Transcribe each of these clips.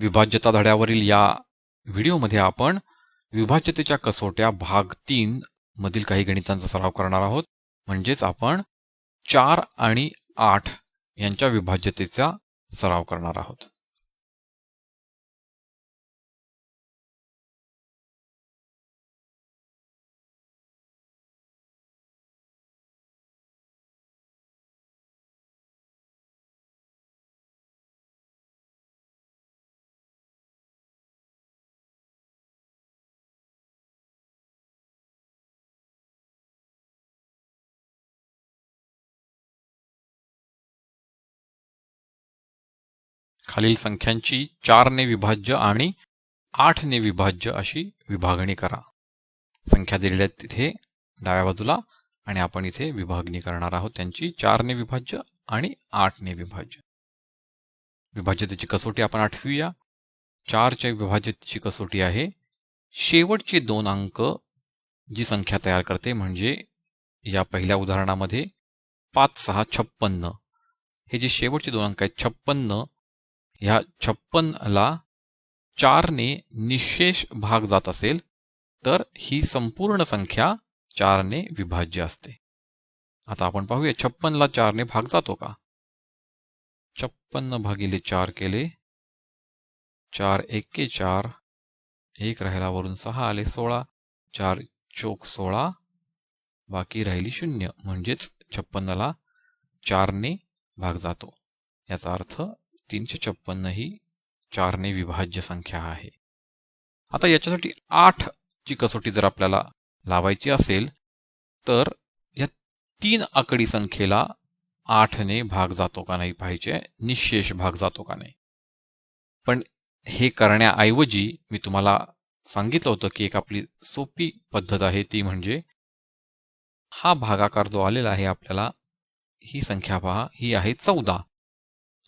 विभाज्यता धड्यावरील या व्हिडिओमध्ये आपण विभाज्यतेच्या कसोट्या भाग तीन मधील काही गणितांचा सराव करणार आहोत. म्हणजेच आपण चार आणि आठ यांच्या विभाज्यतेचा सराव करणार आहोत. खालील संख्यांची चारने विभाज्य आणि आठने विभाज्य अशी विभागणी करा. संख्या दिलेल्या आहेत तिथे डाव्या बाजूला आणि आपण इथे विभागणी करणार आहोत. त्यांची चारने विभाज्य आणि आठने विभाज्य. विभाज्यतेची कसोटी आपण आठवूया. चारच्या विभाज्यतेची कसोटी आहे. शेवटचे दोन अंक जी संख्या तयार करते म्हणजे या पहिल्या उदाहरणामध्ये पाच सहा छप्पन्न. हे जे शेवटचे दोन अंक आहेत छप्पन्न ह्या छप्पनला चारने निशेष भाग जात असेल तर ही संपूर्ण संख्या चारने विभाज्य असते. आता आपण पाहूया छप्पनला चारने भाग जातो का? छप्पन्न भागिले चार केले चार एके चार एक राहिला वरून सहा आले सोळा चार चोक सोळा बाकी राहिली शून्य. म्हणजेच छप्पन्नला चारने भाग जातो. याचा अर्थ तीनशे छप्पन्न ही चारने विभाज्य संख्या आहे. आता याच्यासाठी आठ ची कसोटी जर आपल्याला लावायची असेल तर या तीन आकडी संख्येला आठने भाग जातो का नाही पाहिजे निशेष भाग जातो का नाही. पण हे करण्याऐवजी मी तुम्हाला सांगितलं होतं की एक आपली सोपी पद्धत आहे ती म्हणजे हा भागाकार जो आलेला आहे आपल्याला ही संख्या पहा ही आहे चौदा.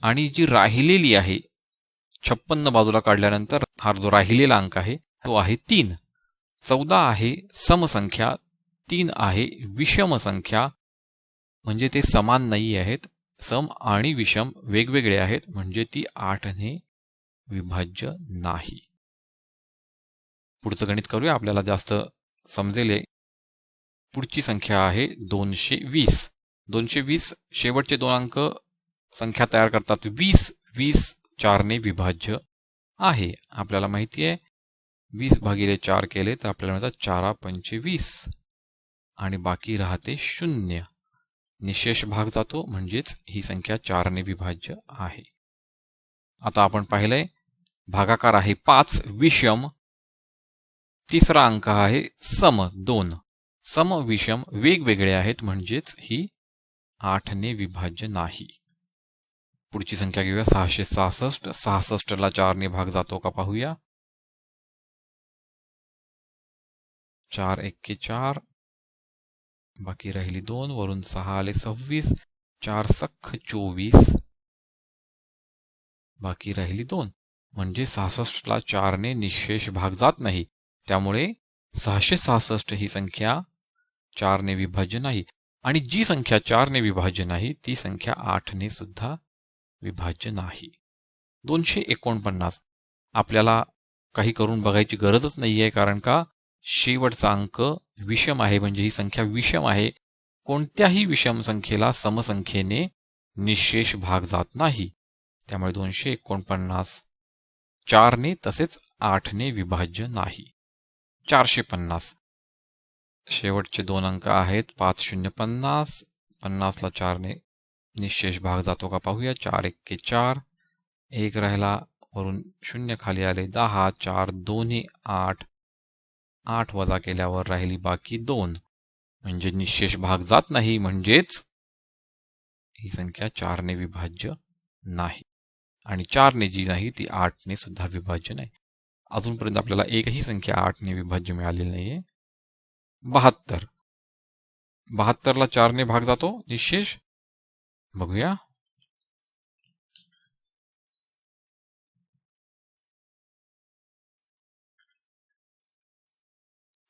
आणि जी राहिलेली आहे छप्पन्न बाजूला काढल्यानंतर हा जो राहिलेला अंक आहे तो आहे तीन. चौदा आहे समसंख्या तीन आहे विषम संख्या म्हणजे ते समान नाही आहेत. सम आणि विषम वेगवेगळे आहेत. म्हणजे ती आठने विभाज्य नाही. पुढचं गणित करूया. आपल्याला जास्त समजेल. पुढची संख्या आहे दोनशे वीस. दोनशे वीस शेवटचे दोन अंक संख्या तयार करतात. वीस वीस चारने विभाज्य आहे. आपल्याला माहिती आहे वीस भागिले चार केले तर आपल्याला मिळतात चारा पंचवीस आणि बाकी राहते शून्य. निशेष भाग जातो म्हणजेच ही संख्या चारने विभाज्य आहे. आता आपण पाहिलंय भागाकार आहे पाच विषम. तिसरा अंक आहे सम दोन. सम विषम वेगवेगळे आहेत म्हणजेच ही आठने विभाज्य नाही. पुढची संख्या घेऊया. सहाशे सहासष्ट. सहासष्टला चारने भाग जातो का पाहूया. चार एक्के चार. बाकी राहिली दोन. वरून सहा आले सव्वीस. चार सख्ख चोवीस. बाकी राहिली दोन. म्हणजे सहासष्टला चारने निशेष भाग जात नाही. त्यामुळे सहाशे सहासष्ट ही संख्या चारने विभाज्य नाही. आणि जी संख्या चारने विभाज्य नाही ती संख्या आठने सुद्धा विभाज्य नाही. दोनशे एकोणपन्नास. आपल्याला काही करून बघायची गरजच नाही आहे कारण का शेवटचा अंक विषम आहे म्हणजे ही संख्या विषम आहे. कोणत्याही विषम संख्येला समसंख्येने निशेष भाग जात नाही. त्यामुळे दोनशे एकोणपन्नास. चारने तसेच आठने विभाज्य नाही. चारशे पन्नास. शेवटचे दोन अंक आहेत पाच शून्य पन्नास. पन्नासला चारने निशेष भाग जातो का पाहूया. चार एक्के चार. एक राहिला वरून शून्य खाली आले दहा चार दोन्ही आठ. आठ वजा केल्यावर राहिली बाकी दोन. म्हणजे निशेष भाग जात नाही म्हणजेच ही संख्या चारने विभाज्य नाही. आणि चारने जी नाही ती आठने सुद्धा विभाज्य नाही. अजूनपर्यंत आपल्याला एकही संख्या आठने विभाज्य मिळालेली नाहीये. बहात्तर. बहात्तरला चारने भाग जातो निशेष बघूया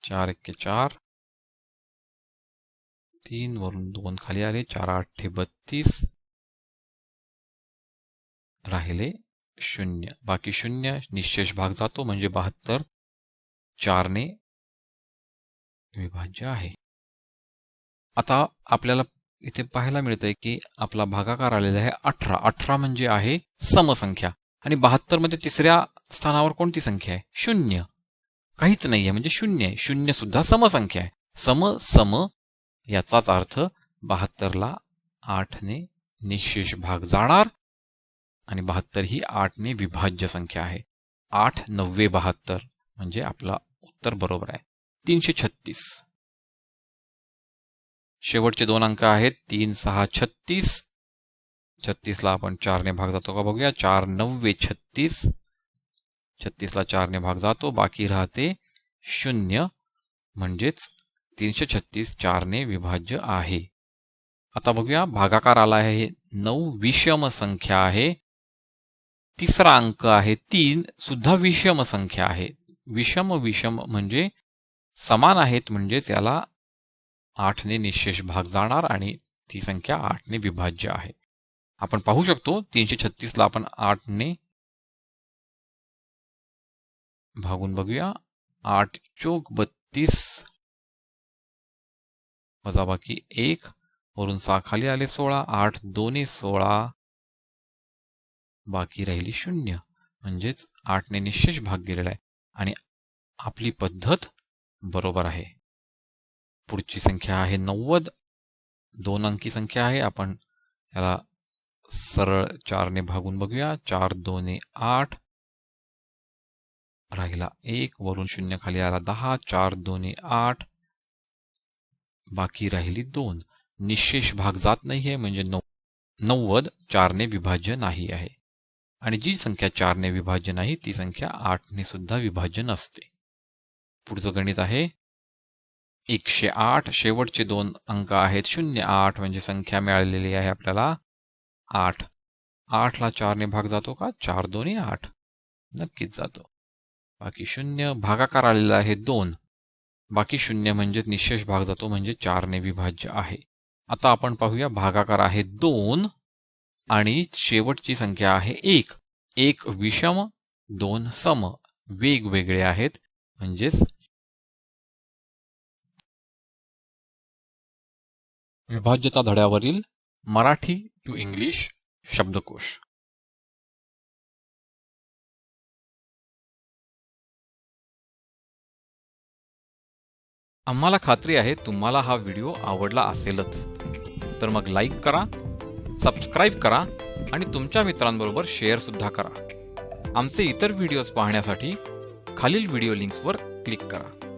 चार एक्के चार। तीन वरून दोन खाली आले, चार आठे बत्तीस। राहिले शून्य। बाकी शून्य, निशेष भाग जातो म्हणजे बहात्तर। चारने विभाज्य आहे. आता आपल्याला इथे पाहायला मिळतंय की आपला भागाकार आलेला आहे अठरा. अठरा म्हणजे आहे समसंख्या. आणि बहात्तरमध्ये तिसऱ्या स्थानावर कोणती संख्या आहे? शून्य. काहीच नाही आहे म्हणजे शून्य आहे. शून्य सुद्धा समसंख्या आहे. सम सम याचाच अर्थ बहात्तरला आठने निशेष भाग जाणार आणि बहात्तर ही आठने विभाज्य संख्या आहे. आठ नव्वे बहात्तर म्हणजे आपला उत्तर बरोबर आहे. तीनशे छत्तीस. शेवटचे दोन अंक आहेत. तीन सहा छत्तीस. छत्तीसला आपण चारने भाग जातो का बघूया. चार नव्वे छत्तीस. छत्तीसला चारने भाग जातो. बाकी राहते शून्य. म्हणजेच तीनशे छत्तीस चारने विभाज्य आहे. आता बघूया. भागाकार आला आहे नऊ विषम संख्या आहे. तिसरा अंक आहे तीन सुद्धा विषम संख्या आहे. विषम विषम म्हणजे समान आहेत म्हणजेच याला आठने निशेष भाग जाणार आणि ती संख्या आठने विभाज्य आहे. आपण पाहू शकतो तीनशे छत्तीसला आपण आठने भागून बघूया. आठ चोक बत्तीस वजाबाकी एक वरून सहा खाली आले सोळा आठ दोन्ही सोळा बाकी राहिली शून्य. म्हणजेच आठने निशेष भाग गेलेला आहे आणि आपली पद्धत बरोबर आहे. पुढची संख्या आहे नव्वद. दोन अंकी संख्या आहे. आपण याला सरळ चारने भागून बघूया. चार दोने आठ. राहिला एक. वरून शून्य खाली आला दहा. चार दोने आठ. बाकी राहिली दोन. निशेष भाग जात नाहीये म्हणजे नऊ. नव्वद चारने विभाज्य नाही आहे. आणि जी संख्या चारने विभाज्य नाही ती संख्या आठने सुद्धा विभाज्य नसते. पुढचं गणित आहे. एकशे आठ शेवटचे दोन अंक आहेत. शून्य आठ म्हणजे संख्या मिळालेली आहे आपल्याला. आठ. आठला चारने भाग जातो का? चार दोन्ही आठ. नक्कीच जातो. बाकी शून्य भागाकार आलेला आहे दोन. बाकी शून्य म्हणजे निशेष भाग जातो म्हणजे चारने विभाज्य आहे. आता आपण पाहूया भागाकार आहे दोन आणि शेवटची संख्या आहे एक. एक विषम दोन सम. वेगवेगळे आहेत. म्हणजेच विभाज्यता धड्यावरील मराठी टू इंग्लिश शब्दकोश. आम्हाला खात्री आहे तुम्हाला हा व्हिडिओ आवडला असेलच. तर मग लाईक करा सबस्क्राईब करा आणि तुमच्या मित्रांबरोबर शेअर सुद्धा करा. आमचे इतर व्हिडिओज पाहण्यासाठी खालील व्हिडिओ लिंक्सवर क्लिक करा.